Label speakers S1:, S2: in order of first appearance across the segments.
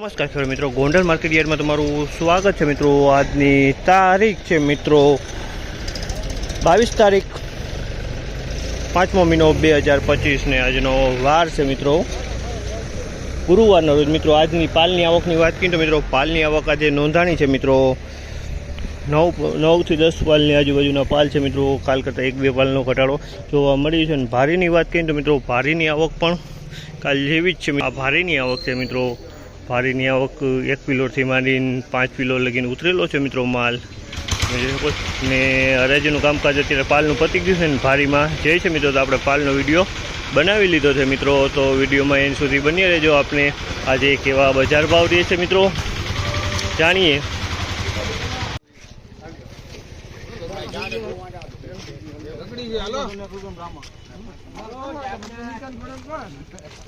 S1: નમસ્કાર ખેડૂત મિત્રો. ગોંડલ માર્કેટ યાર્ડમાં તમારું સ્વાગત છે મિત્રો. આજની તારીખ છે મિત્રો બાવીસ તારીખ પાંચમો મહિનો બે હજાર પચીસને આજનો વાર છે મિત્રો. ગુરુવારનો રોજ મિત્રો આજની પાલની આવકની વાત કરીએ તો મિત્રો પાલની આવક આજે નોંધાણી છે મિત્રો. નવ નવથી દસ પાલની આજુબાજુના પાલ છે મિત્રો. કાલ કરતાં એક બે પાલનો ઘટાડો જોવા મળ્યું છે. અને ભારીની વાત કરીએ તો મિત્રો ભારીની આવક પણ કાલ જેવી જ છે. આ ભારીની આવક છે મિત્રો. ભારીની આવક એક કિલોથી માંડીને પાંચ કિલો લગીને ઉતરેલો છે મિત્રો માલ. ને હરાજીનું કામકાજ અત્યારે પાલનું પતી ગયું છે ને ભારીમાં જે છે મિત્રો, તો આપણે પાલનો વીડિયો બનાવી લીધો છે મિત્રો. તો વિડીયોમાં એન સુધી બની રહેજો. આપણે આજે કેવા બજાર ભાવ રહે છે મિત્રો. જાણીએ.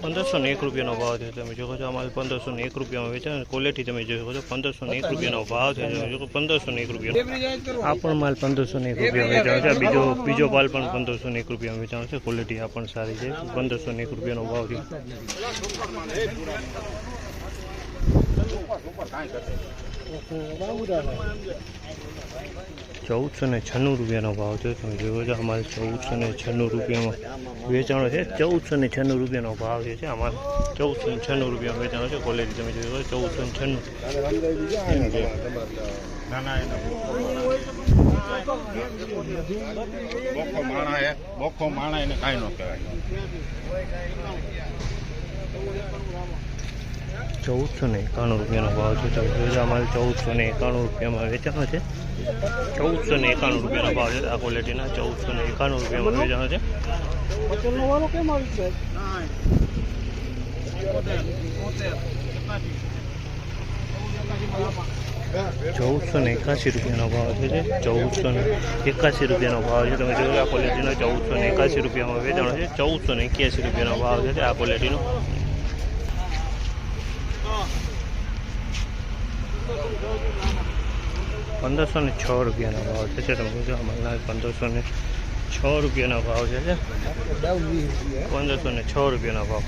S1: પંદરસો ને એક રૂપિયાનો ભાવ છે તમે જોવો છો અમારે પંદરસો ને એક રૂપિયામાં વેચાય ક્વોલિટી તમે જોઈ શકો છો પંદરસો ને એક રૂપિયાનો ભાવ છે તમે જોવો પંદરસો ને એક રૂપિયા આ પણ માલ પંદરસો ને એક રૂપિયા વેચાણ છે. બીજો બીજો માલ પણ પંદરસો ને એક રૂપિયામાં વેચાણ છે. ક્વોલિટી આ પણ સારી છે. પંદરસો ને એક રૂપિયાનો ભાવ છે ચૌદસો ને છન્નું રૂપિયાનો ભાવ છે તમે જોયો છો, અમારે ચૌદસો ને છન્નું રૂપિયામાં વેચાણો છે. ચૌદસો ને છન્નું રૂપિયાનો ભાવ જે છે, અમારે ચૌદસો ને છન્નું રૂપિયાનો વેચાણો છે. ક્વોલિટી તમે જોયો ચૌદસો ને છન્નું. નાના.
S2: બોખો માણા બોખો માણા એને કાંઈ ન કહેવાય.
S1: ચૌદસો ને એકાણું રૂપિયાનો ભાવ છે. ચૌદસો માલ ચૌદસો ને એકાણું રૂપિયામાં વેચાણો છે. ચૌદસો ને એકાણું રૂપિયાનો ભાવ છે આ ક્વોલિટીના ચૌદસો ને એકાણું રૂપિયામાં વેચાણો છે. ચૌદસો ને એકાસી રૂપિયાનો ભાવ છે ચૌદસો ને એકાસી રૂપિયાનો ભાવ છે. તમે જોયું આ ક્વોલિટીનો ચૌદસો ને એકાસી રૂપિયામાં વેચાણો છે. ચૌદસો ને એક્યાસી રૂપિયાનો ભાવ છે આ ક્વોલિટીનો પંદરસો ને છ રૂપિયાનો ભાવ છે. તમે જોજો અમારા પંદરસો ને છ રૂપિયાનો ભાવ છે જે પંદરસો ને છ રૂપિયાનો ભાવ.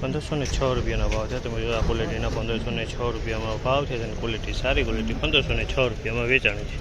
S1: પંદરસો ને છ રૂપિયાનો ભાવ છે. તમે જો ક્વોલિટીના પંદરસો ને છ રૂપિયામાં ભાવ છે, અને ક્વોલિટી સારી ક્વોલિટી પંદરસો ને છ રૂપિયામાં વેચાણી છે.